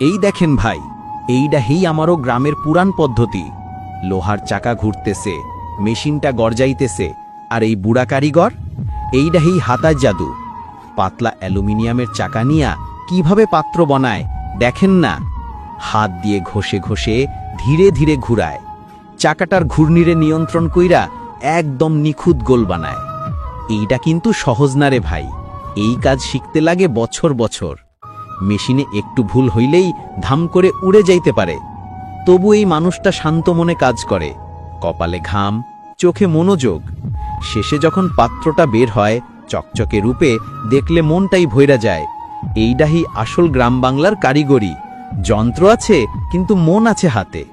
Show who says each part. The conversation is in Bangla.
Speaker 1: এই দেখেন ভাই এইটা হেই আমারও গ্রামের পুরান পদ্ধতি। লোহার চাকা ঘুরতেছে, মেশিনটা গরজাইতেছে, আর এই বুড়া কারিগর? এইটা হেই হাতার জাদু। পাতলা অ্যালুমিনিয়ামের চাকা নিয়া কীভাবে পাত্র বনায়, দেখেন না। হাত দিয়ে ঘষে ঘষে ধীরে ধীরে ঘুরায়। চাকাটার ঘূর্ণিরে নিয়ন্ত্রণ কইরা একদম নিখুঁত গোল বানায়। এইটা কিন্তু সহজ না রে ভাই, এই কাজ শিখতে লাগে বছর বছর। মেশিনে একটু ভুল হইলেই ধাম করে উড়ে যাইতে পারে। তবু এই মানুষটা শান্ত মনে কাজ করে। কপালে ঘাম, চোখে মনোযোগ। শেষে যখন পাত্রটা বের হয়, চকচকে রূপে দেখলে মনটাই ভৈরা যায়। এইডাহি আসল গ্রাম বাংলার কারিগরি। যন্ত্র আছে, কিন্তু মন আছে হাতে।